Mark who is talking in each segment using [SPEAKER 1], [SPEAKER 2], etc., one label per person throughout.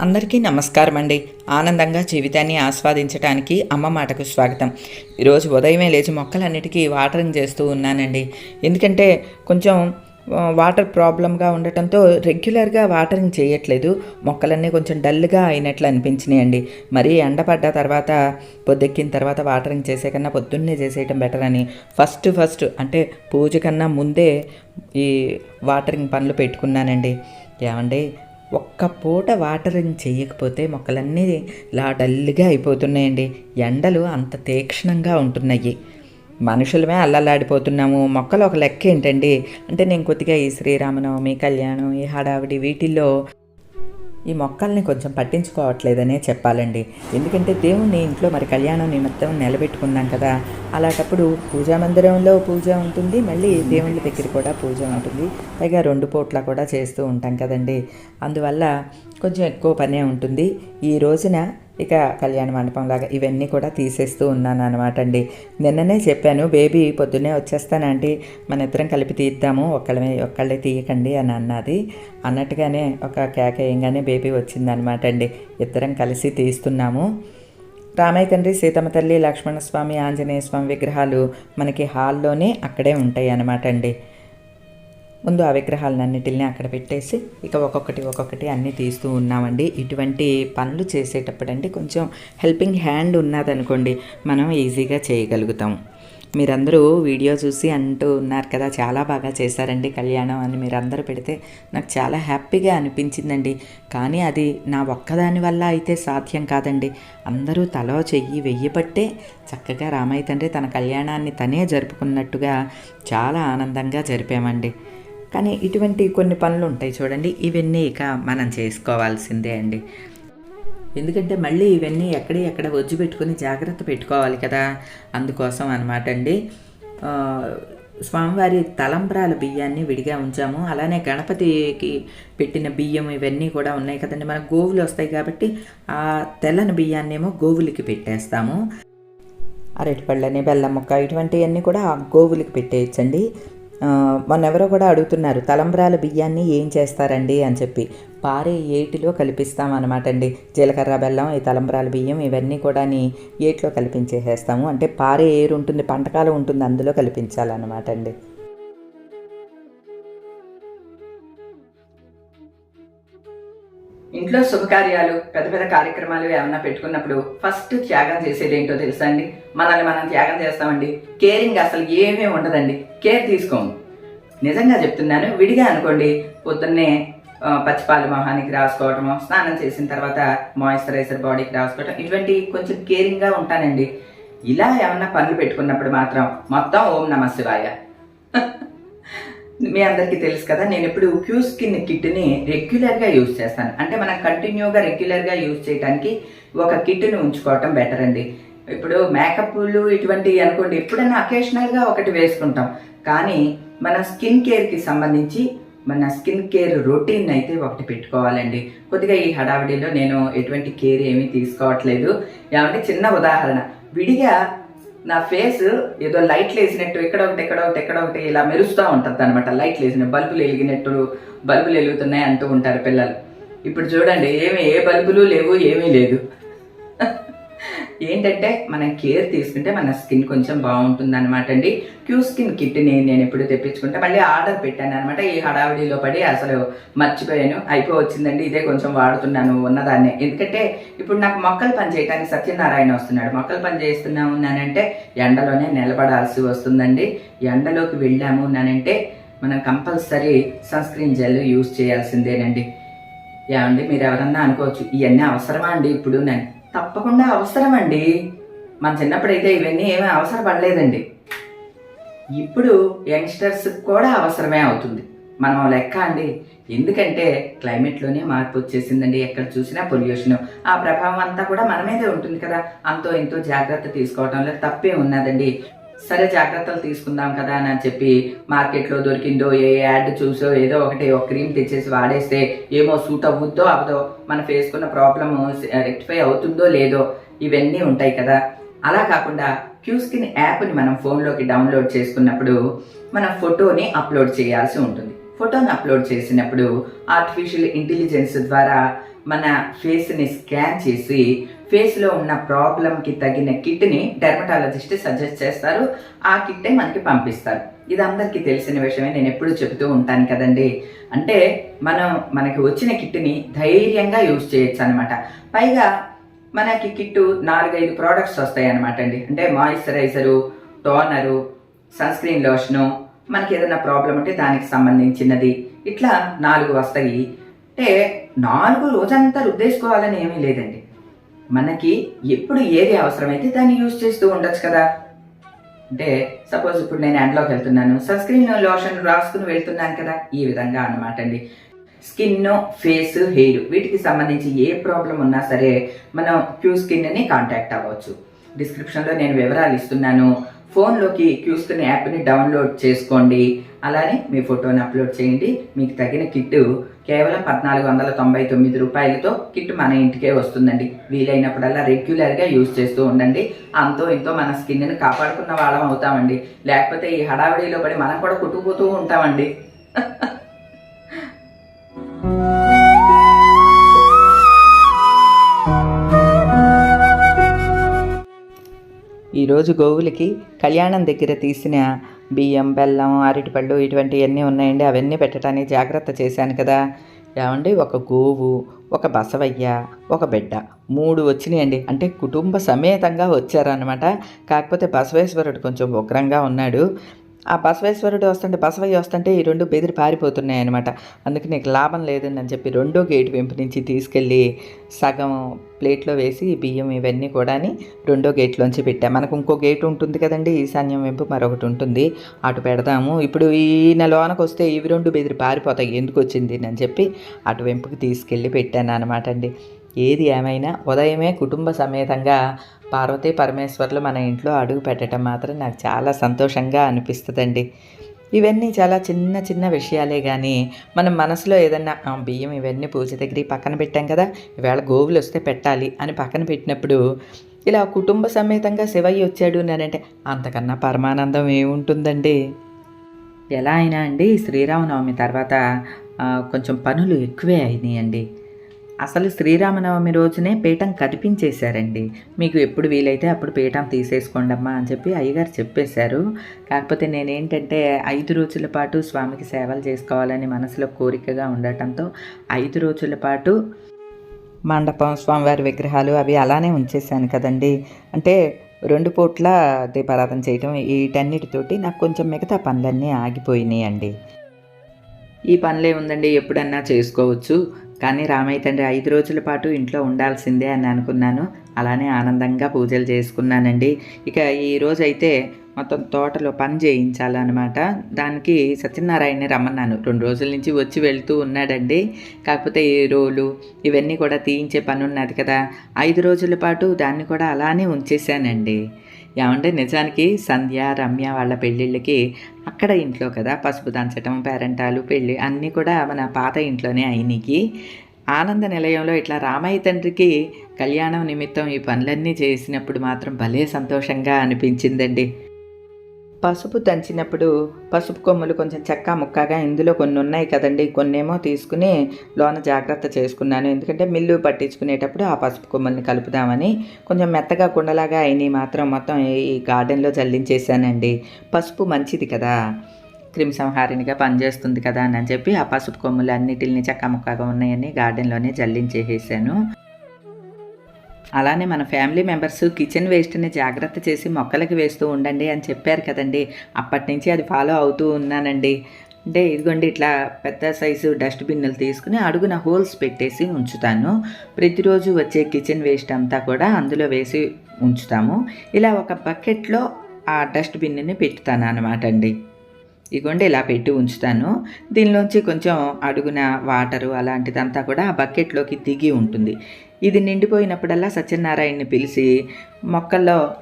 [SPEAKER 1] అందరికీ నమస్కారం అండి. ఆనందంగా జీవితాన్ని ఆస్వాదించడానికి అమ్మ మాటకు స్వాగతం. ఈరోజు ఉదయమే లేచి మొక్కలన్నిటికీ వాటరింగ్ చేస్తూ ఉన్నానండి. ఎందుకంటే కొంచెం వాటర్ ప్రాబ్లంగా ఉండటంతో రెగ్యులర్గా వాటరింగ్ చేయట్లేదు. మొక్కలన్నీ కొంచెం డల్గా అయినట్లు అనిపించినాయండి. మరీ ఎండపడ్డ తర్వాత పొద్దెక్కిన తర్వాత వాటరింగ్ చేసే కన్నా పొద్దున్నే చేసేయటం బెటర్ అని ఫస్ట్ ఫస్ట్ అంటే పూజ కన్నా ముందే ఈ వాటరింగ్ పనులు పెట్టుకున్నానండి. ఏమండి? ఒక్క పూట వాటరింగ్ చేయకపోతే మొక్కలన్నీ ఇలా డల్గా అయిపోతున్నాయండి. ఎండలు అంత తీక్షణంగా ఉంటున్నాయి. మనుషులమే అల్లల్లాడిపోతున్నాము. మొక్కలు ఒక లెక్క ఏంటండి? అంటే నేను కొద్దిగా ఈ శ్రీరామనవమి కళ్యాణం ఈ హడావిడి వీటిల్లో ఈ మొక్కల్ని కొంచెం పట్టించుకోవట్లేదనే చెప్పాలండి. ఎందుకంటే దేవుణ్ణి ఇంట్లో మరి కళ్యాణం నిమిత్తం నిలబెట్టుకున్నాం కదా. అలాంటప్పుడు పూజా మందిరంలో పూజ ఉంటుంది మళ్ళీ దేవుళ్ళ దగ్గర కూడా పూజ ఉంటుంది. పైగా రెండు పూట్ల కూడా చేస్తూ ఉంటాం కదండి. అందువల్ల కొంచెం ఎక్కువ పనే ఉంటుంది. ఈ రోజున ఇక కళ్యాణ మండపం లాగా ఇవన్నీ కూడా తీసేస్తూ ఉన్నాను అనమాట అండి. నిన్ననే చెప్పాను బేబీ పొద్దున్నే వచ్చేస్తానంటే మన ఇద్దరం కలిపి తీద్దాము. ఒక్కళ్ళమే ఒక్కళ్ళే తీయకండి అని అన్నది. అన్నట్టుగానే ఒక కేక వేయంగానే బేబీ వచ్చిందనమాట అండి. ఇద్దరం కలిసి తీస్తున్నాము. రామయ్య తండ్రి సీతమ్మ తల్లి లక్ష్మణస్వామి ఆంజనేయ స్వామి విగ్రహాలు మనకి హాల్లోనే అక్కడే ఉంటాయి అన్నమాట అండి. ముందు ఆ విగ్రహాలన్నిటిని అక్కడ పెట్టేసి ఇక ఒక్కొక్కటి ఒక్కొక్కటి అన్నీ తీస్తూ ఉన్నామండి. ఇటువంటి పనులు చేసేటప్పుడండి కొంచెం హెల్పింగ్ హ్యాండ్ ఉన్నదనుకోండి మనం ఈజీగా చేయగలుగుతాం. మీరందరూ వీడియో చూసి అంటూ ఉన్నారు కదా చాలా బాగా చేశారండి కళ్యాణం అని మీరందరూ పెడితే నాకు చాలా హ్యాపీగా అనిపించిందండి. కానీ అది నా ఒక్కదాని వల్ల అయితే సాధ్యం కాదండి. అందరూ తలో చెయ్యి వెయ్యబట్టే చక్కగా రామయ్య తండ్రి తన కళ్యాణాన్ని తనే జరుపుకున్నట్టుగా చాలా ఆనందంగా జరిపామండి. కానీ ఇటువంటి కొన్ని పనులు ఉంటాయి చూడండి. ఇవన్నీ ఇక మనం చేసుకోవాల్సిందే అండి. ఎందుకంటే మళ్ళీ ఇవన్నీ ఎక్కడే ఎక్కడ వజ్జు పెట్టుకుని జాగ్రత్త పెట్టుకోవాలి కదా. అందుకోసం అనమాట అండి. స్వామివారి తలంబ్రాల బియ్యాన్ని విడిగా ఉంచాము. అలానే గణపతికి పెట్టిన బియ్యం ఇవన్నీ కూడా ఉన్నాయి కదండి. మనకు గోవులు వస్తాయి కాబట్టి ఆ తెల్లని బియ్యాన్ని ఏమో గోవులకి పెట్టేస్తాము. అరటిపళ్ళని బెల్లం ముక్క ఇటువంటివన్నీ కూడా ఆ గోవులకి పెట్టేయచ్చండి. ఆ, మొన్న ఎవరో కూడా అడుగుతున్నారు తలంబ్రాల బియ్యాన్ని ఏం చేస్తారండి అని చెప్పి. పారే ఏటిలో కలిపిస్తాం అనమాట అండి జీలకర్ర బెల్లం ఈ తలంబ్రాల బియ్యం ఇవన్నీ కూడా ఏటిలో కలిపించేసేస్తాము. అంటే పారే ఏరు ఉంటుంది పంటకాలం ఉంటుంది అందులో కలిపించాలన్నమాట అండి ఇంట్లో శుభకార్యాలు పెద్ద పెద్ద కార్యక్రమాలు ఏమన్నా పెట్టుకున్నప్పుడు ఫస్ట్ త్యాగం చేసేది ఏంటో తెలుసా అండి? మనల్ని మనం త్యాగం చేస్తామండి. కేరింగ్ అసలు ఏమీ ఉండదండి. కేర్ తీసుకోము. నిజంగా చెప్తున్నాను విడిగా అనుకోండి పొద్దున్నే పచ్చిపాలు మొహానికి రాసుకోవటము స్నానం చేసిన తర్వాత మాయిశ్చరైజర్ బాడీకి రాసుకోవటం ఇటువంటి కొంచెం కేరింగ్గా ఉంటానండి. ఇలా ఏమన్నా పనులు పెట్టుకున్నప్పుడు మాత్రం మొత్తం ఓం నమ శివాయ. మీ అందరికీ తెలుసు కదా నేను ఇప్పుడు క్యూ స్కిన్ కిట్ని రెగ్యులర్గా యూజ్ చేస్తాను. అంటే మనం కంటిన్యూగా రెగ్యులర్గా యూజ్ చేయడానికి ఒక కిట్ని ఉంచుకోవటం బెటర్ అండి. ఇప్పుడు మేకప్లు ఇటువంటివి అనుకోండి ఎప్పుడైనా అకేషనల్గా ఒకటి వేసుకుంటాం. కానీ మన స్కిన్ కేర్కి సంబంధించి మన స్కిన్ కేర్ రొటీన్ అయితే ఒకటి పెట్టుకోవాలండి. కొద్దిగా ఈ హడావిడిలో నేను ఎటువంటి కేర్ ఏమీ తీసుకోవట్లేదు. ఏమంటే చిన్న ఉదాహరణ విడిగా నా ఫేస్ ఏదో లైట్లు వేసినట్టు ఎక్కడ ఒకటి ఎక్కడ ఒకటి ఎక్కడ ఒకటి ఇలా మెరుస్తూ ఉంటుంది అనమాట లైట్లు వేసిన బల్బులు వెలిగినట్టు బల్బులు వెలుగుతున్నాయి అంటూ ఉంటారు పిల్లలు. ఇప్పుడు చూడండి ఏమి ఏ బల్బులు లేవు ఏమీ లేదు. ఏంటంటే మనం కేర్ తీసుకుంటే మన స్కిన్ కొంచెం బాగుంటుంది అనమాట అండి. క్యూ స్కిన్ కిట్ నేను ఎప్పుడు తెప్పించుకుంటే మళ్ళీ ఆర్డర్ పెట్టాను అనమాట ఈ హడావిడిలో పడి అసలు మర్చిపోయాను. అయిపో వచ్చిందండి ఇదే కొంచెం వాడుతున్నాను ఉన్నదాన్నే. ఎందుకంటే ఇప్పుడు నాకు మొక్కలు పని చేయడానికి సత్యనారాయణ వస్తున్నాడు. మొక్కలు పని చేస్తున్నాము నానంటే ఎండలోనే నిలబడాల్సి వస్తుందండి. ఎండలోకి వెళ్ళాము నానంటే మనం compulsory sunscreen gel use చేయాల్సిందేనండి. ఏమండి మీరు ఎవరన్నా అనుకోవచ్చు ఇవన్నీ అవసరమా అండి ఇప్పుడు నేను తప్పకుండా అవసరం అండి మన చిన్నప్పుడైతే ఇవన్నీ ఏమీ అవసరపడలేదండి. ఇప్పుడు యంగ్స్టర్స్ కూడా అవసరమే అవుతుంది. మనం లెక్క అండి. ఎందుకంటే క్లైమేట్లోనే మార్పు వచ్చేసిందండి. ఎక్కడ చూసినా పొల్యూషన్. ఆ ప్రభావం అంతా కూడా మన మీదే ఉంటుంది కదా. అంతో ఎంతో జాగ్రత్త తీసుకోవడంలో తప్పే ఉన్నదండి. సరే జాగ్రత్తలు తీసుకుందాం కదా అని చెప్పి మార్కెట్లో దొరికిందో ఏ యాడ్ చూసో ఏదో ఒకటి ఒక క్రీమ్ తెచ్చేసి వాడేస్తే ఏమో సూట్ అవ్వుద్దో అవదో మన ఫేస్కున్న ప్రాబ్లము రెక్టిఫై అవుతుందో లేదో ఇవన్నీ ఉంటాయి కదా. అలా కాకుండా క్యూ స్కిన్ యాప్ని మనం ఫోన్లోకి డౌన్లోడ్ చేసుకున్నప్పుడు మన ఫోటోని అప్లోడ్ చేయాల్సి ఉంటుంది. ఫోటోని అప్లోడ్ చేసినప్పుడు ఆర్టిఫిషియల్ ఇంటెలిజెన్స్ ద్వారా మన ఫేస్ని స్కాన్ చేసి ఫేస్లో ఉన్న ప్రాబ్లంకి తగిన కిట్ని డెర్మటాలజిస్ట్ సజెస్ట్ చేస్తారు. ఆ కిట్టే మనకి పంపిస్తారు. ఇది అందరికీ తెలిసిన విషయమే. నేను ఎప్పుడూ చెబుతూ ఉంటాను కదండి. అంటే మనం మనకి వచ్చిన కిట్ని ధైర్యంగా యూజ్ చేయొచ్చు అనమాట పైగా మనకి కిట్టు నాలుగైదు ప్రోడక్ట్స్ వస్తాయి అనమాట అండి అంటే moisturiser toner sunscreen lotion మనకి ఏదైనా ప్రాబ్లం ఉంటే దానికి సంబంధించినది. ఇట్లా నాలుగు వస్తాయి. అంటే నాలుగు రోజంతా రుద్దేసుకోవాలని ఏమీ లేదండి. మనకి ఎప్పుడు ఏది అవసరమైతే దాన్ని యూజ్ చేస్తూ ఉండొచ్చు కదా. అంటే సపోజ్ ఇప్పుడు నేను ఎండ్లోకి వెళ్తున్నాను. సన్స్క్రీన్ లోషన్ రాసుకుని వెళ్తున్నాను కదా? ఈ విధంగా అన్నమాట అండి. స్కిన్ ఫేస్ హెయిర్ వీటికి సంబంధించి ఏ ప్రాబ్లం ఉన్నా సరే మనం క్యూ స్కిన్ని కాంటాక్ట్ అవ్వచ్చు. డిస్క్రిప్షన్లో నేను వివరాలు ఇస్తున్నాను. ఫోన్లోకి క్యూస్తున్న యాప్ని డౌన్లోడ్ చేసుకోండి. అలానే మీ ఫోటోని అప్లోడ్ చేయండి. మీకు తగిన కిట్ కేవలం పద్నాలుగు వందల తొంభై తొమ్మిది రూపాయలతో కిట్ మన ఇంటికే వస్తుందండి. వీలైనప్పుడల్లా రెగ్యులర్గా యూజ్ చేస్తూ ఉండండి. అంతో ఇంతో మన స్కిన్ని కాపాడుకున్న వాళ్ళం అవుతామండి. లేకపోతే ఈ హడావిడిలో పడి మనం కూడా కుట్టుకుపోతూ ఉంటామండి. ఈరోజు గోవులకి కళ్యాణం దగ్గర తీసిన బియ్యం బెల్లం అరటిపళ్ళు ఇటువంటివన్నీ ఉన్నాయండి? అవన్నీ పెట్టడానికి జాగ్రత్త చేశాను కదా. ఏమండి? ఒక గోవు ఒక బసవయ్య ఒక బిడ్డ. మూడు వచ్చినాయండి. అంటే కుటుంబ సమేతంగా వచ్చారనమాట కాకపోతే బసవేశ్వరుడు కొంచెం ఉగ్రంగా ఉన్నాడు. ఆ బసవేశ్వరుడు వస్తుంటే బసవయ్య వస్తుంటే ఈ రెండు బెదిరి పారిపోతున్నాయి అనమాట అందుకే నీకు లాభం లేదని అని చెప్పి రెండో గేట్ వెంపు నుంచి తీసుకెళ్ళి సగం ప్లేట్లో వేసి బియ్యం ఇవన్నీ కూడా రెండో గేట్లోంచి పెట్టాం. మనకు ఇంకో గేట్ ఉంటుంది కదండి ఈశాన్యం వెంపు మరొకటి ఉంటుంది. అటు పెడదాము. ఇప్పుడు ఈ నెలవానకు వస్తే ఇవి రెండు బెదిరి పారిపోతాయి. ఎందుకు వచ్చింది అని చెప్పి అటు వెంపుకి తీసుకెళ్ళి పెట్టాను అనమాట అండి. ఏది ఏమైనా ఉదయమే కుటుంబ సమేతంగా పార్వతీ పరమేశ్వర్లు మన ఇంట్లో అడుగు పెట్టడం మాత్రం నాకు చాలా సంతోషంగా అనిపిస్తుందండి. ఇవన్నీ చాలా చిన్న చిన్న విషయాలే కానీ మనం మనసులో ఏదన్నా "ఆ, బియ్యం ఇవన్నీ పూజ దగ్గర పక్కన పెట్టాం కదా ఈవేళ గోవులు వస్తే పెట్టాలి అని పక్కన పెట్టినప్పుడు ఇలా కుటుంబ సమేతంగా శివయ్య వచ్చాడు అంటే అంతకన్నా పరమానందం ఏముంటుందండి? ఎలా అయినా అండి శ్రీరామనవమి తర్వాత కొంచెం పనులు ఎక్కువే అయినాయండి. అసలు శ్రీరామనవమి రోజునే పీఠం కనిపించేశారండి మీకు ఎప్పుడు వీలైతే అప్పుడు పీఠం తీసేసుకోండి అమ్మా అని చెప్పి అయ్యగారు చెప్పేశారు. కాకపోతే నేనేంటంటే ఐదు రోజుల పాటు స్వామికి సేవలు చేసుకోవాలని మనసులో కోరికగా ఉండటంతో ఐదు రోజుల పాటు మండపం స్వామివారి విగ్రహాలు అవి అలానే ఉంచేశాను కదండి. అంటే రెండు పూట్ల దీపారాధన చేయటం వీటన్నిటితోటి నాకు కొంచెం మిగతా పనులన్నీ ఆగిపోయినాయి అండి ఈ పనులే ఉందండి ఎప్పుడన్నా చేసుకోవచ్చు. కానీ రామయ్య తండ్రి ఐదు రోజుల పాటు ఇంట్లో ఉండాల్సిందే అని అనుకున్నాను. అలానే ఆనందంగా పూజలు చేసుకున్నానండి. ఇక ఈరోజు అయితే మొత్తం తోటలో పని చేయించాలన్నమాట. దానికి సత్యనారాయణని రమ్మన్నాను. రెండు రోజుల నుంచి వచ్చి వెళ్తూ ఉన్నాడండి. కాకపోతే ఈ రోలు ఇవన్నీ కూడా తీయించే పని ఉన్నది కదా. ఐదు రోజుల పాటు దాన్ని కూడా అలానే ఉంచేశానండి. ఏమంటే నిజానికి సంధ్య రమ్య వాళ్ళ పెళ్ళిళ్ళకి అక్కడ ఇంట్లో కదా పసుపు దంచటం పేరెంటాలు పెళ్ళి అన్నీ కూడా మన పాత ఇంట్లోనే అయినకి ఆనంద నిలయంలో ఇట్లా రామయ్య తండ్రికి కళ్యాణం నిమిత్తం ఈ పనులన్నీ చేసినప్పుడు మాత్రం భలే సంతోషంగా అనిపించిందండి. పసుపు దంచినప్పుడు పసుపు కొమ్ములు కొంచెం చెక్క ముక్కగా ఇందులో కొన్ని ఉన్నాయి కదండి. కొన్నేమో తీసుకుని లోన జాగ్రత్త చేసుకున్నాను. ఎందుకంటే మిల్లు పట్టించుకునేటప్పుడు ఆ పసుపు కొమ్ముల్ని కలుపుదామని కొంచెం మెత్తగా కుండలాగా అయినాయి మాత్రం మొత్తం ఈ గార్డెన్లో జల్లించేసానండి. పసుపు మంచిది కదా. క్రిమిసంహారినిగా పనిచేస్తుంది కదా అని చెప్పి ఆ పసుపు కొమ్ములు అన్నిటిని చెక్క ముక్కగా ఉన్నాయని గార్డెన్లోనే జల్లించేసేసాను. అలానే మన ఫ్యామిలీ మెంబర్స్ కిచెన్ వేస్ట్ని జాగ్రత్త చేసి మొక్కలకి వేస్తూ ఉండండి అని చెప్పారు కదండి. అప్పటి నుంచి అది ఫాలో అవుతూ ఉన్నానండి. అంటే ఇదిగోండి ఇట్లా పెద్ద సైజు డస్ట్బిన్నులు తీసుకుని అడుగున హోల్స్ పెట్టేసి ఉంచుతాను. ప్రతిరోజు వచ్చే కిచెన్ వేస్ట్ అంతా కూడా అందులో వేసి ఉంచుతాము. ఇలా ఒక బకెట్లో ఆ డస్ట్బిన్ని పెట్టుతాను అనమాట అండి. ఇదిగోండి ఇలా పెట్టి ఉంచుతాను. దీనిలోంచి కొంచెం అడుగున వాటరు అలాంటిదంతా కూడా ఆ బకెట్లోకి దిగి ఉంటుంది. ఇది నిండిపోయినప్పుడల్లా సత్యనారాయణని పిలిచి మొక్కల్లో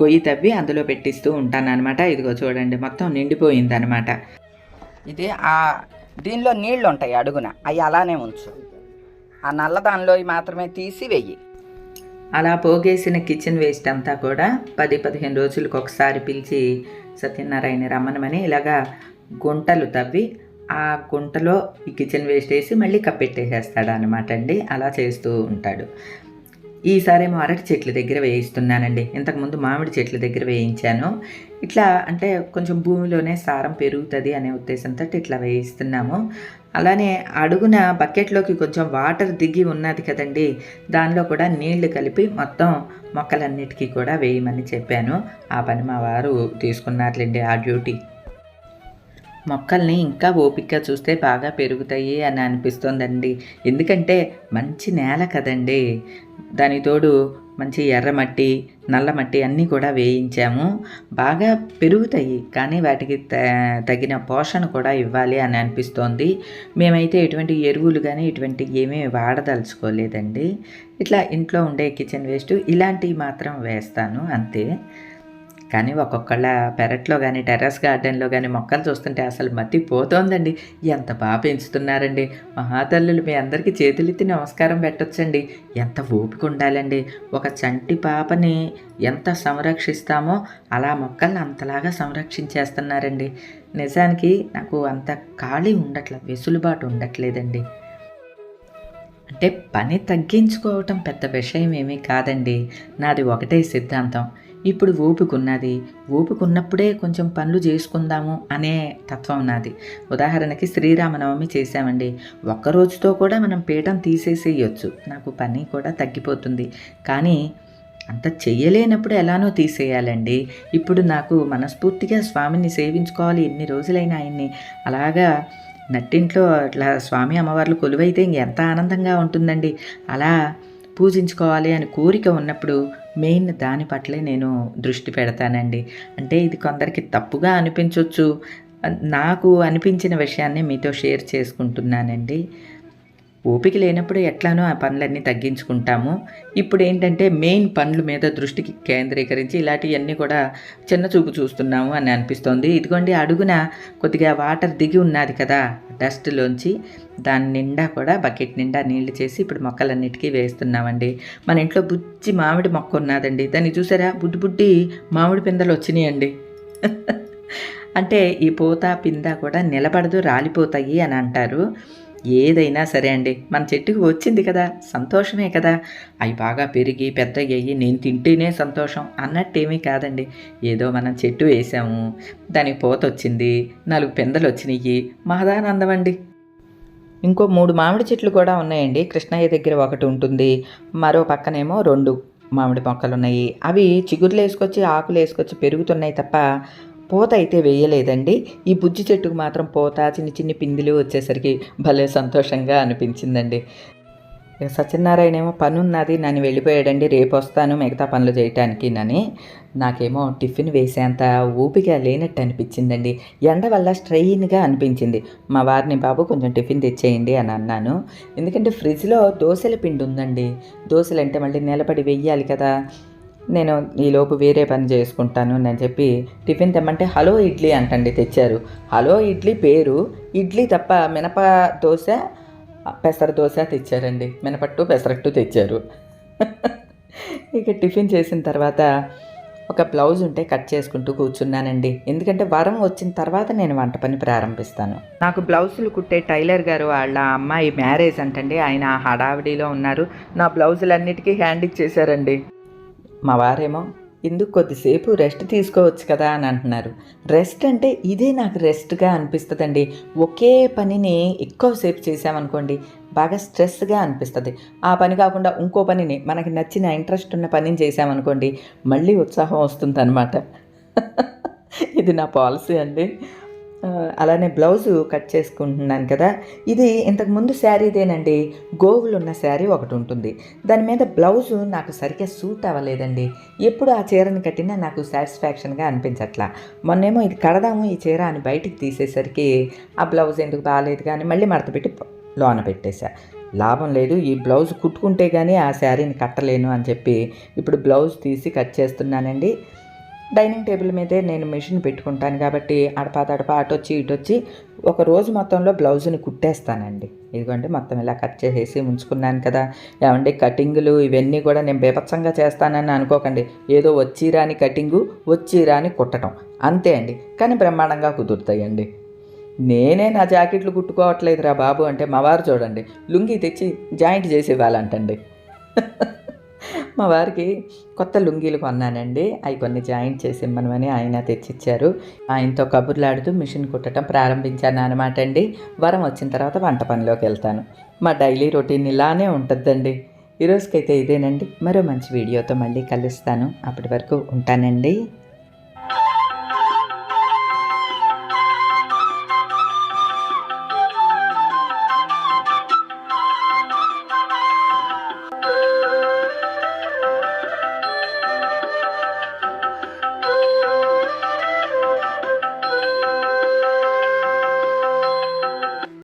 [SPEAKER 1] గొయ్యి తవ్వి అందులో పెట్టిస్తూ ఉంటాను అనమాట ఇదిగో చూడండి మొత్తం నిండిపోయింది అనమాట ఇది ఆ దీనిలో నీళ్ళు ఉంటాయి అడుగున. అవి అలానే ఉంచు. ఆ నల్ల దానిలో మాత్రమే తీసి వెయ్యి. అలా పోగేసిన కిచెన్ వేస్ట్ అంతా కూడా పది పదిహేను రోజులకు ఒకసారి పిలిచి సత్యనారాయణ రమ్మనమని ఇలాగా గుంటలు తవ్వి ఆ గుంటలో ఈ కిచెన్ వేస్ట్ వేసి మళ్ళీ కప్పెట్టేసేస్తాడు అనమాట అండి. అలా చేస్తూ ఉంటాడు. ఈసారేమో అరటి చెట్ల దగ్గర వేయిస్తున్నానండి. ఇంతకుముందు మామిడి చెట్ల దగ్గర వేయించాను. ఇట్లా అంటే కొంచెం భూమిలోనే సారం పెరుగుతుంది అనే ఉద్దేశంతో ఇట్లా వేయిస్తున్నాము. అలానే అడుగున బకెట్లోకి కొంచెం వాటర్ దిగి ఉన్నది కదండి. దానిలో కూడా నీళ్ళు కలిపి మొత్తం మొక్కలన్నిటికీ కూడా వేయమని చెప్పాను. ఆ పని మా వారు తీసుకున్నారులేండి ఆ డ్యూటీ. మొక్కల్ని ఇంకా ఓపికగా చూస్తే బాగా పెరుగుతాయి అని అనిపిస్తోందండి. ఎందుకంటే మంచి నేల కదండి. దాని తోడు మంచి ఎర్రమట్టి నల్లమట్టి అన్నీ కూడా వేయించాము. బాగా పెరుగుతాయి కానీ వాటికి త- తగిన పోషణ కూడా ఇవ్వాలి అని అనిపిస్తోంది. మేమైతే ఎటువంటి ఎరువులు కానీ ఇటువంటి ఏమీ వాడదలుచుకోలేదండి. ఇట్లా ఇంట్లో ఉండే కిచెన్ వేస్ట్ ఇలాంటివి మాత్రం వేస్తాను అంతే. కానీ ఒక్కొక్కళ్ళ పెరట్లో కానీ టెర్రస్ గార్డెన్లో కానీ మొక్కలు చూస్తుంటే అసలు మతి పోతోందండి ఎంత బాగా పెంచుతున్నారండి. మహాతల్లులు మీ అందరికీ చేతులెత్తి నమస్కారం పెట్టొచ్చండి. ఎంత ఓపిక ఉండాలండి ఒక చంటి పాపని ఎంత సంరక్షిస్తామో అలా మొక్కల్ని అంతలాగా సంరక్షించేస్తున్నారండి. నిజానికి నాకు అంత ఖాళీ ఉండట్లేదు వెసులుబాటు ఉండట్లేదండి. అంటే పని తగ్గించుకోవటం పెద్ద విషయం ఏమీ కాదండి. నాది ఒకటే సిద్ధాంతం. ఇప్పుడు ఓపుకున్నది ఓపుకున్నప్పుడే కొంచెం పనులు చేసుకుందాము అనే తత్వం నాది. ఉదాహరణకి శ్రీరామనవమి చేశామండి. ఒక్కరోజుతో కూడా మనం పీఠం తీసేసేయచ్చు. నాకు పని కూడా తగ్గిపోతుంది. కానీ అంత చెయ్యలేనప్పుడు ఎలానో తీసేయాలండి. ఇప్పుడు నాకు మనస్ఫూర్తిగా స్వామిని సేవించుకోవాలి. ఎన్ని రోజులైనా ఆయన్ని. అలాగా నట్టింట్లో అట్లా స్వామి అమ్మవార్లు కొలువైతే ఇంకెంత ఆనందంగా ఉంటుందండి. అలా పూజించుకోవాలి అని కోరిక ఉన్నప్పుడు మెయిన్ దాని పట్లే నేను దృష్టి పెడతానండి. అంటే ఇది కొందరికి తప్పుగా అనిపించవచ్చు నాకు అనిపించిన విషయాన్ని మీతో షేర్ చేసుకుంటున్నానండి. ఓపిక లేనప్పుడు ఎట్లానో ఆ పనులన్నీ తగ్గించుకుంటాము. ఇప్పుడు ఏంటంటే మెయిన్ పనుల మీద దృష్టికి కేంద్రీకరించి ఇలాంటివన్నీ కూడా చిన్న చూపు చూస్తున్నాము అని అనిపిస్తోంది. ఇదిగోండి అడుగున కొద్దిగా వాటర్ దిగి ఉన్నది కదా డస్ట్లోంచి దాని నిండా కూడా బకెట్ నిండా నీళ్ళు చేసి ఇప్పుడు మొక్కలన్నిటికీ వేస్తున్నామండి. మన ఇంట్లో బుజ్జి మామిడి మొక్క ఉన్నదండి. దాన్ని చూసారా? బుడ్డి బుడ్డి మామిడి పిందెలు వచ్చినాయండి. అంటే ఈ పూత పింద కూడా నిలబడదు రాలిపోతాయి అని అంటారు. ఏదైనా సరే అండి. మన చెట్టుకు వచ్చింది కదా సంతోషమే కదా. అవి బాగా పెరిగి పెద్ద అయ్యి నేను తింటేనే సంతోషం అన్నట్టేమీ కాదండి. ఏదో మనం చెట్టు వేసాము దానికి పూత వచ్చింది నాలుగు పెందలు వచ్చినాయి మహదానందం అండి. ఇంకో మూడు మామిడి చెట్లు కూడా ఉన్నాయండి. కృష్ణయ్య దగ్గర ఒకటి ఉంటుంది మరో పక్కనేమో రెండు మామిడి మొక్కలు ఉన్నాయి అవి చిగుర్లు వేసుకొచ్చి ఆకులు వేసుకొచ్చి పెరుగుతున్నాయి తప్ప పూత అయితే వేయలేదండి. ఈ బుజ్జి చెట్టుకు మాత్రం పూత చిన్ని చిన్ని పిందిలు వచ్చేసరికి భలే సంతోషంగా అనిపించిందండి. ఇక సత్యనారాయణ ఏమో పని ఉన్నది నన్ను వెళ్ళిపోయాడండి రేపు వస్తాను మిగతా పనులు చేయటానికి నని. నాకేమో టిఫిన్ వేసేంత ఊపిగా లేనట్టు అనిపించిందండి. ఎండ వల్ల స్ట్రెయిన్గా అనిపించింది. మా వారిని బాబు కొంచెం టిఫిన్ తెచ్చేయండి అని అన్నాను. ఎందుకంటే ఫ్రిడ్జ్లో దోశల పిండి ఉందండి. దోశలు అంటే మళ్ళీ నిలబడి వెయ్యాలి కదా. నేను ఈలోపు వేరే పని చేసుకుంటాను అని చెప్పి టిఫిన్ తెమ్మంటే హలో ఇడ్లీ అంటండి తెచ్చారు. హలో ఇడ్లీ పేరు ఇడ్లీ తప్ప మినప దోశ పెసర దోశ తెచ్చారండి. మినపట్టు పెసరట్టు తెచ్చారు. ఇక టిఫిన్ చేసిన తర్వాత ఒక బ్లౌజ్ ఉంటే కట్ చేసుకుంటూ కూర్చున్నానండి. ఎందుకంటే వరం వచ్చిన తర్వాత నేను వంట పని ప్రారంభిస్తాను. నాకు బ్లౌజులు కుట్టే టైలర్ గారు వాళ్ళ అమ్మాయి మ్యారేజ్ అంటండి. ఆయన హడావిడిలో ఉన్నారు. నా బ్లౌజులన్నిటికీ హ్యాండ్ ఇచ్చేసారండి మా వారేమో ఇందుకు కొద్దిసేపు రెస్ట్ తీసుకోవచ్చు కదా అని అంటున్నారు. రెస్ట్ అంటే ఇదే నాకు రెస్ట్గా అనిపిస్తుందండి. ఒకే పనిని ఎక్కువసేపు చేసామనుకోండి బాగా స్ట్రెస్గా అనిపిస్తుంది. ఆ పని కాకుండా ఇంకో పనిని మనకి నచ్చిన ఇంట్రెస్ట్ ఉన్న పనిని చేసామనుకోండి మళ్ళీ ఉత్సాహం వస్తుంది అనమాట ఇది నా పాలసీ అండి. అలానే బ్లౌజు కట్ చేసుకుంటున్నాను కదా. ఇది ఇంతకుముందు శారీదేనండి. గోవులు ఉన్న శారీ ఒకటి ఉంటుంది. దాని మీద బ్లౌజు నాకు సరిగ్గా సూట్ అవ్వలేదండి. ఎప్పుడు ఆ చీరని కట్టినా నాకు సాటిస్ఫాక్షన్గా అనిపించట్లా. మొన్నేమో ఇది కడదాము ఈ చీర అని బయటికి తీసేసరికి ఆ బ్లౌజ్ ఎందుకు బాగాలేదు కానీ మళ్ళీ మడత పెట్టి లోన పెట్టేశా. లాభం లేదు. ఈ బ్లౌజ్ కుట్టుకుంటే కానీ ఆ శారీని కట్టలేను అని చెప్పి ఇప్పుడు బ్లౌజ్ తీసి కట్ చేస్తున్నానండి. డైనింగ్ టేబుల్ మీదే నేను మిషన్ పెట్టుకుంటాను కాబట్టి అడపా తడపా అటొచ్చి ఇటొచ్చి ఒక రోజు మొత్తంలో బ్లౌజ్ని కుట్టేస్తానండి. ఇదిగోండి మొత్తం ఇలా కట్ చేసేసి ఉంచుకున్నాను కదా. ఏమండి కటింగులు ఇవన్నీ కూడా నేను బీభత్సంగా చేస్తానని అనుకోకండి. ఏదో వచ్చి రాని కటింగు వచ్చి రాని కుట్టడం. అంతే అండి. కానీ బ్రహ్మాండంగా కుదురుతాయండి. నేనే నా జాకెట్లు కుట్టుకోవట్లేదురా బాబు అంటే మా వారు చూడండి లుంగీ తెచ్చి జాయింట్ చేసి ఇవ్వాలంటండి మా వారికి కొత్త లుంగీలు కొన్నానండి. అవి కొన్ని జాయింట్ చేసి ఇమ్మనమని ఆయన తెచ్చిచ్చారు. ఆయనతో కబుర్లాడుతూ మిషన్ కుట్టడం ప్రారంభించాను అనమాట అండి. వరం వచ్చిన తర్వాత వంట పనిలోకి వెళ్తాను. మా డైలీ రొటీన్ ఇలానే ఉంటుందండి. ఈరోజుకైతే ఇదేనండి. మరో మంచి వీడియోతో మళ్ళీ కలుస్తాను. అప్పటి వరకు ఉంటానండి.